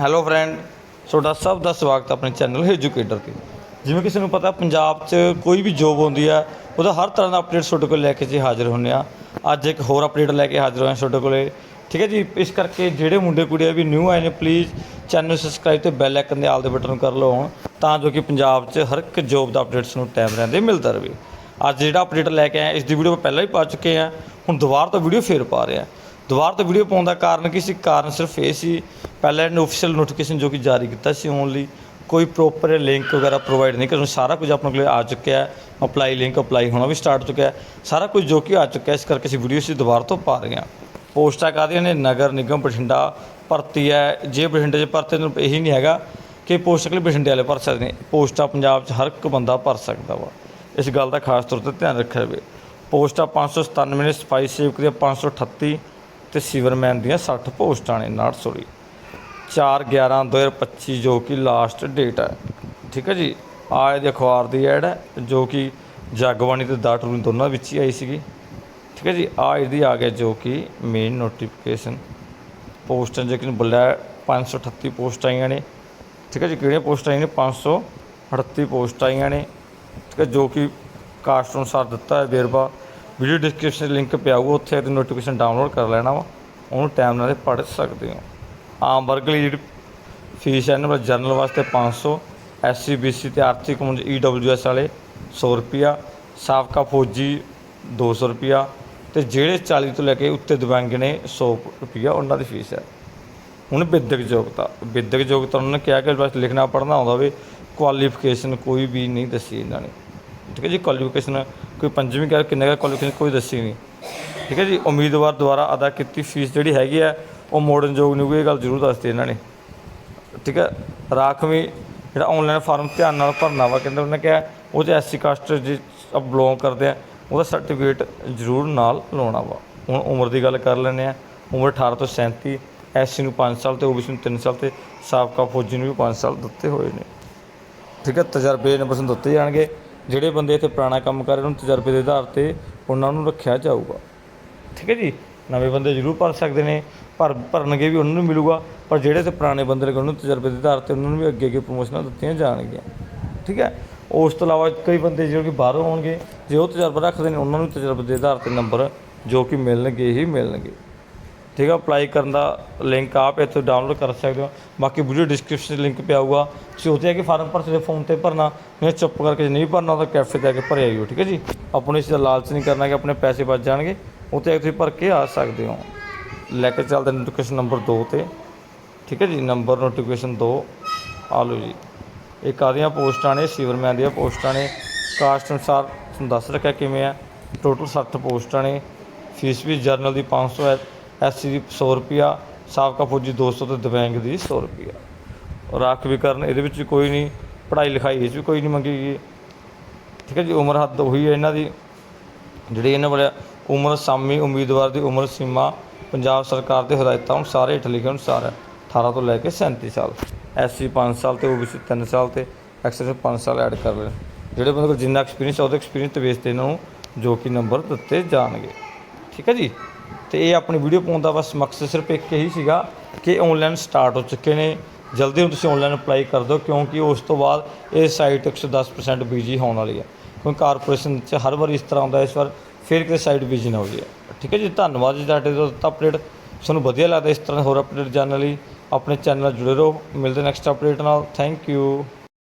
Hello friend ਤੁਹਾਡਾ ਸਭ ਦਾ ਸਵਾਗਤ ਆਪਣੇ ਚੈਨਲ ਐਜੂਕੇਟਰ ਤੇ। ਜਿਵੇਂ ਕਿਸੇ ਨੂੰ ਪਤਾ ਪੰਜਾਬ 'ਚ ਕੋਈ ਵੀ ਜੋਬ ਹੁੰਦੀ ਆ ਉਹਦਾ ਹਰ ਤਰ੍ਹਾਂ ਦਾ ਅਪਡੇਟ ਤੁਹਾਡੇ ਕੋਲ ਲੈ ਕੇ ਜੀ ਹਾਜ਼ਰ ਹੁੰਦੇ ਆ ਅੱਜ ਇੱਕ ਹੋਰ ਅਪਡੇਟ ਲੈ ਕੇ ਹਾਜ਼ਰ ਹੋਏ ਹਾਂ ਤੁਹਾਡੇ ਕੋਲੇ। ਠੀਕ ਹੈ ਜੀ? ਇਸ ਕਰਕੇ ਜਿਹੜੇ ਮੁੰਡੇ ਕੁੜੀਆਂ ਵੀ ਨਿਊ ਆਏ ਨੇ ਪਲੀਜ਼ ਚੈਨਲ ਸਬਸਕ੍ਰਾਈਬ ਤੇ ਬੈਲ ਆਈਕਨ ਦੇ ਆਲ ਦੇ ਬਟਨ ਨੂੰ ਕਰ ਲਓ on, ਤਾਂ ਜੋ ਕਿ ਪੰਜਾਬ 'ਚ ਹਰ ਇੱਕ ਜੋਬ ਦਾ ਅਪਡੇਟਸ ਨੂੰ ਟਾਈਮ ਰਹਿੰਦੇ ਮਿਲਦਾ ਰਹੇ। ਅੱਜ ਜਿਹੜਾ ਅਪਡੇਟ ਲੈ ਕੇ ਆਏ ਇਸ ਦੀ ਵੀਡੀਓ ਪਹਿਲਾਂ ਹੀ ਪਾ ਚੁੱਕੇ ਆ ਹੁਣ ਦੁਬਾਰਾ ਤੋਂ ਵੀਡੀਓ ਫੇਰ ਪਾ ਰਿਹਾ ਦੁਬਾਰਾ ਤੋਂ ਵੀਡੀਓ ਪਾਉਣ ਦਾ ਕਾਰਨ ਕੀ ਸੀ? ਕਾਰਨ ਸਿਰਫ ਇਹ ਸੀ, ਪਹਿਲਾਂ ਇਹਨੇ ਆਫੀਸ਼ੀਅਲ ਨੋਟੀਫਿਕੇਸ਼ਨ ਜੋ ਕਿ ਜਾਰੀ ਕੀਤਾ ਸੀ ਓਨਲੀ ਕੋਈ ਪ੍ਰੋਪਰ ਲਿੰਕ ਵਗੈਰਾ ਪ੍ਰੋਵਾਈਡ ਨਹੀਂ ਕਰਨ, ਸਾਰਾ ਕੁਝ ਆਪਣੇ ਕੋਲ ਆ ਚੁੱਕਿਆ ਹੈ ਅਪਲਾਈ ਲਿੰਕ ਅਪਲਾਈ ਹੋਣਾ ਵੀ ਸਟਾਰਟ ਚੁੱਕਿਆ ਹੈ, ਸਾਰਾ ਕੁਝ ਜੋ ਕਿ ਆ ਚੁੱਕਿਆ ਇਸ ਕਰਕੇ ਅਸੀਂ ਵੀਡੀਓ ਸੀ ਦੁਬਾਰਾ ਤੋਂ ਪਾ ਰਹੇ ਹਾਂ। ਪੋਸਟਾਂ ਕਾਹਦੀਆਂ ਨੇ ਨਗਰ ਨਿਗਮ ਬਠਿੰਡਾ ਭਰਤੀ ਹੈ, ਜੇ ਬਠਿੰਡੇ 'ਚ ਭਰਤੀ ਨੂੰ, ਇਹੀ ਨਹੀਂ ਹੈਗਾ ਕਿ ਪੋਸਟਾਂ ਅਗਲੇ ਬਠਿੰਡੇ ਵਾਲੇ ਭਰ ਸਕਦੇ ਨੇ ਪੋਸਟਾਂ ਪੰਜਾਬ 'ਚ ਹਰ ਇੱਕ ਬੰਦਾ ਭਰ ਸਕਦਾ ਵਾ, ਇਸ ਗੱਲ ਦਾ ਖਾਸ ਤੌਰ ਤੇ ਧਿਆਨ ਰੱਖਿਆ ਜਾਵੇ। ਪੋਸਟਾਂ 597 ਨੇ ਸਫ਼ਾਈ ਸੇਵਕ ਦੀਆਂ 538 ਤੇ ਸੀਵਰਮੈਨ ਦੀਆਂ 60 ਪੋਸਟਾਂ ਨੇ ਨਾਟ ਸੋਰੀ 4 11 2025 ਜੋ ਕਿ ਲਾਸਟ ਡੇਟ ਹੈ। ਠੀਕ ਹੈ ਜੀ? ਆ ਇਹਦੇ ਅਖਬਾਰ ਦੀ ਐਡ ਹੈ ਜੋ ਕਿ ਜਗਬਾਣੀ ਤੇ ਦਾ ਟਰੂਨ ਦੋਨਾਂ ਵਿੱਚ ਹੀ ਆਈ ਸੀਗੀ। ਠੀਕ ਹੈ ਜੀ? ਆ ਇਹਦੀ ਆ ਗਿਆ ਜੋ ਕਿ ਮੇਨ ਨੋਟੀਫਿਕੇਸ਼ਨ ਪੋਸਟਾਂ ਜੇ ਕਿ ਬੁੱਲਿਆ 538 ਪੋਸਟ ਆਈਆਂ ਨੇ। ਠੀਕ ਹੈ ਜੀ? ਕਿਹੜੀਆਂ ਪੋਸਟਾਂ ਆਈਆਂ ਨੇ? 538 ਪੋਸਟਾਂ ਆਈਆਂ ਨੇ। ਠੀਕ ਹੈ, ਜੋ ਕਿ ਕਾਸਟ ਅਨੁਸਾਰ ਦਿੱਤਾ ਹੈ ਵੇਰਵਾ। ਵੀਡੀਓ ਡਿਸਕ੍ਰਿਪਸ਼ਨ ਲਿੰਕ ਪਿਆ ਹੋਊਗਾ ਉੱਥੇ ਤੇ ਨੋਟੀਫਿਕੇਸ਼ਨ ਡਾਊਨਲੋਡ ਕਰ ਲੈਣਾ ਵਾ, ਉਹਨੂੰ ਟਾਈਮ ਨਾਲ ਪੜ੍ਹ ਸਕਦੇ ਹੋ। ਆਮ ਵਰਗ ਲਈ ਜਿਹੜੀ ਫੀਸ ਹੈ ਨੰਬਰ ਜਨਰਲ ਵਾਸਤੇ 500 ਐਸਸੀ ਬੀਸੀ ਤੇ ਆਰਥਿਕ ਮੁੰਜ ਈਡਬਲਯੂਐਸ ਵਾਲੇ 100 ਰੁਪਿਆ ਸਾਬਕਾ ਫੌਜੀ 200 ਰੁਪਿਆ ਤੇ ਜਿਹੜੇ 40 ਤੋਂ ਲੈ ਕੇ ਉੱਤੇ ਦਿਵਿਆਂਗ ਨੇ 100 ਰੁਪਿਆ ਉਹਨਾਂ ਦੀ ਫੀਸ ਹੈ। ਹੁਣ ਵਿਦਿਅਕ ਯੋਗਤਾ ਵਿਦਿਅਕ ਯੋਗਤਾ ਉਹਨਾਂ ਨੇ ਕਿਹਾ ਕਿ ਬਸ ਲਿਖਣਾ, ਪੜ੍ਹਨਾ ਆਉਂਦਾ ਹੋਵੇ ਕੁਆਲੀਫਿਕੇਸ਼ਨ ਕੋਈ ਵੀ ਨਹੀਂ ਦੱਸੀ ਇਹਨਾਂ ਨੇ। ਠੀਕ ਹੈ ਜੀ ਕੁਆਲੀਫਿਕੇਸ਼ਨ ਕੋਈ ਪੰਜਵੀਂ ਕਰ ਕਿੰਨੇ ਦਾ ਕੁਆਲੀਫਿਕੇਸ਼ਨ ਕੋਈ ਦੱਸੀ ਨਹੀਂ। ਠੀਕ ਹੈ ਜੀ ਉਮੀਦਵਾਰ ਦੁਆਰਾ ਅਦਾ ਕੀਤੀ ਫੀਸ ਜਿਹੜੀ ਹੈਗੀ ਹੈ ਉਹ ਮੋਡਰਨ ਯੋਗ ਨਹੀਂ ਹੋਊਗੀ, ਇਹ ਗੱਲ ਜ਼ਰੂਰ ਦੱਸਦੀ ਇਹਨਾਂ ਨੇ। ਠੀਕ ਹੈ ਰਾਖਵੀਂ ਜਿਹੜਾ ਆਨਲਾਈਨ ਫਾਰਮ ਧਿਆਨ ਨਾਲ ਭਰਨਾ ਵਾ ਕਹਿੰਦੇ ਉਹਨੇ ਕਿਹਾ ਉਹ 'ਚ ਐਸਸੀ ਕਾਸਟ ਜੇ ਅਬ ਬਿਲੋਂਗ ਕਰਦੇ ਆ ਉਹਦਾ ਸਰਟੀਫਿਕੇਟ ਜ਼ਰੂਰ ਨਾਲ ਲਾਉਣਾ ਵਾ। ਹੁਣ ਉਮਰ ਦੀ ਗੱਲ ਕਰ ਲੈਂਦੇ ਆ ਉਮਰ 18 ਤੋਂ 37 ਐਸਸੀ ਨੂੰ 5 ਸਾਲ ਤੇ ਓਬੀਸੀ ਨੂੰ 3 ਸਾਲ ਤੇ ਸਾਬਕਾ ਫੌਜੀ ਨੂੰ ਵੀ 5 ਸਾਲ ਦਿੱਤੇ ਹੋਏ ਨੇ। ਠੀਕ ਹੈ ਤਜਰਬੇ ਨੰਬਰ ਸਾਨੂੰ ਦਿੱਤੇ ਜਾਣਗੇ। ਜਿਹੜੇ ਬੰਦੇ ਇੱਥੇ ਪੁਰਾਣਾ ਕੰਮ ਕਰ ਰਹੇ ਉਹਨਾਂ ਨੂੰ ਤਜਰਬੇ ਦੇ ਆਧਾਰ ਤੇ ਉਹਨਾਂ ਨੂੰ ਰੱਖਿਆ ਜਾਊਗਾ। ਠੀਕ ਹੈ ਜੀ? ਨਵੇਂ ਬੰਦੇ ਜ਼ਰੂਰ ਭਰ ਸਕਦੇ ਨੇ ਭਰ ਭਰਨਗੇ ਵੀ ਉਹਨਾਂ ਨੂੰ ਮਿਲੂਗਾ, ਪਰ ਜਿਹੜੇ ਤੇ ਪੁਰਾਣੇ ਬੰਦੇ ਨੇ, ਉਹਨਾਂ ਨੂੰ ਤਜਰਬੇ ਦੇ ਆਧਾਰ ਤੇ ਉਹਨਾਂ ਨੂੰ ਵੀ ਅੱਗੇ ਅੱਗੇ ਪ੍ਰਮੋਸ਼ਨਾਂ ਦਿੱਤੀਆਂ ਜਾਣਗੀਆਂ। ਠੀਕ ਹੈ? ਉਸ ਤੋਂ ਇਲਾਵਾ ਕਈ ਬੰਦੇ ਜਿਹੜੇ ਕਿ ਬਾਹਰੋਂ ਆਉਣਗੇ, ਜੇ ਉਹ ਤਜਰਬਾ ਰੱਖਦੇ ਨੇ, ਉਹਨਾਂ ਨੂੰ ਤਜਰਬੇ ਦੇ ਆਧਾਰ ਤੇ ਨੰਬਰ ਜੋ ਕਿ ਮਿਲਣਗੇ ਹੀ ਮਿਲਣਗੇ। ਠੀਕ ਹੈ ਅਪਲਾਈ ਕਰਨ ਦਾ ਲਿੰਕ ਆਪ ਇੱਥੋਂ ਡਾਊਨਲੋਡ ਕਰ ਸਕਦੇ ਹੋ। ਬਾਕੀ ਵੀਡੀਓ ਡਿਸਕ੍ਰਿਪਸ਼ਨ 'ਚ ਲਿੰਕ ਪਿਆ ਹੋਊਗਾ। ਉੱਥੇ ਆ ਕੇ ਫਾਰਮ ਭਰ ਸਕਦੇ ਫੋਨ ਤੇ ਭਰਨਾ। ਨਹੀਂ ਚੁੱਪ ਕਰਕੇ ਜੇ ਨਹੀਂ ਭਰਨਾ ਤਾਂ ਕੈਫੇ ਤੇ ਆ ਕੇ ਭਰਿਆ ਆਈਓ ਠੀਕ ਹੈ ਜੀ। ਆਪਣੇ ਇਸ ਦਾ ਲਾਲਚ ਨਹੀਂ ਕਰਨਾ ਕਿ ਆਪਣੇ ਪੈਸੇ ਬਚ ਜਾਣਗੇ। ਉੱਥੇ ਆ ਤੁਸੀਂ ਭਰ ਕੇ ਆ ਸਕਦੇ ਹੋ। ਲੈ ਕੇ ਚੱਲਦੇ ਨੋਟੀਫਿਕੇਸ਼ਨ ਨੰਬਰ 2 ਤੇ। ਠੀਕ ਹੈ ਜੀ ਨੰਬਰ ਨੋਟੀਫਿਕੇਸ਼ਨ 2 ਆ ਲਓ ਜੀ। ਇਹ ਕਾਹਦੀਆਂ ਪੋਸਟਾਂ ਨੇ ਸੀਵਰਮੈਨ ਦੀਆਂ ਪੋਸਟਾਂ ਨੇ। ਕਾਸਟ ਅਨੁਸਾਰ ਤੁਹਾਨੂੰ ਦੱਸ ਰੱਖਿਆ ਕਿਵੇਂ ਆ। ਟੋਟਲ 60 ਪੋਸਟਾਂ ਨੇ। ਫੀਸ ਵੀ ਜਰਨਲ ਦੀ 500 ਹੈ। ਐਸਸੀ ਦੀ 100 ਰੁਪਿਆ ਸਾਬਕਾ ਫੌਜੀ 200 ਤੇ ਦਿਵਿਆਂਗ ਦੀ 100 ਰੁਪਿਆ ਰਾਖ ਵੀ ਇਹਦੇ ਵਿੱਚ ਕੋਈ ਨਹੀਂ, ਪੜ੍ਹਾਈ ਲਿਖਾਈ ਇਸ ਵੀ ਕੋਈ ਨਹੀਂ ਮੰਗੀ ਗਈ। ਠੀਕ ਹੈ ਜੀ, ਉਮਰ ਹੱਦ ਉਹੀ ਹੈ ਇਹਨਾਂ ਦੀ। ਜਿਹੜੀ ਇਹਨਾਂ ਵਾਲਾ ਉਮਰ ਸਾਮੀ, ਉਮੀਦਵਾਰ ਦੀ ਉਮਰ ਸੀਮਾ ਪੰਜਾਬ ਸਰਕਾਰ ਦੇ ਹਦਾਇਤਾਂ ਅਨੁਸਾਰ, ਹੇਠ ਲਿਖੇ ਅਨੁਸਾਰ ਹੈ। 18 ਤੋਂ ਲੈ ਕੇ 37 ਸਾਲ। ਐਸਸੀ 5 ਸਾਲ ਤੇ, ਓਬੀਸੀ 3 ਸਾਲ ਤੇ ਐਕਸਐਸ 5 ਸਾਲ ਐਡ ਕਰ ਲੈਣ ਜਿਹੜੇ ਬੰਦੇ ਕੋਲ ਜਿੰਨਾ ਐਕਸਪੀਰੀਅੰਸ ਉਹਦੇ ਐਕਸਪੀਰੀਅੰਸ ਤੇ ਬੇਸ ਤੇ ਇਹਨਾਂ ਨੂੰ ਜੋ ਕਿ ਨੰਬਰ ਦਿੱਤੇ ਜਾਣਗੇ। ਠੀਕ ਹੈ ਜੀ? ਤੇ ਇਹ ਆਪਣੀ ਵੀਡੀਓ ਪਾਉਣ ਦਾ ਬਸ ਮਕਸਦ ਸਿਰਫ ਇੱਕ ਹੀ ਸੀਗਾ ਕਿ ਆਨਲਾਈਨ ਸਟਾਰਟ ਹੋ ਚੁੱਕੇ ਨੇ। ਜਲਦੀ ਹੁਣ ਤੁਸੀਂ ਆਨਲਾਈਨ ਅਪਲਾਈ ਕਰ ਦਿਓ ਕਿਉਂਕਿ ਉਸ ਤੋਂ ਬਾਅਦ ਇਹ ਸਾਈਟ 110% ਬਿਜ਼ੀ ਹੋਣ ਵਾਲੀ ਹੈ। ਕਿਉਂਕਿ ਕਾਰਪੋਰੇਸ਼ਨ 'ਚ ਹਰ ਵਾਰ ਇਸ ਤਰ੍ਹਾਂ ਹੁੰਦਾ ਇਸ ਵਾਰ ਫਿਰ ਕਿਤੇ ਸਾਈਟ ਬਿਜ਼ੀ ਨਾ ਹੋ ਜਾਏ ਠੀਕ ਹੈ ਜੀ, ਧੰਨਵਾਦ ਜੀ ਤੁਹਾਡੇ ਤੋਂ ਅਪਡੇਟ ਤੁਹਾਨੂੰ ਵਧੀਆ ਲੱਗਦਾ ਇਸ ਤਰ੍ਹਾਂ ਦੇ ਹੋਰ ਅਪਡੇਟ ਜਾਣਨ ਲਈ, ਆਪਣੇ ਚੈਨਲ ਨਾਲ ਜੁੜੇ ਰਹੋ। ਮਿਲਦੇ ਨੈਕਸਟ ਅਪਡੇਟ ਨਾਲ। Thank you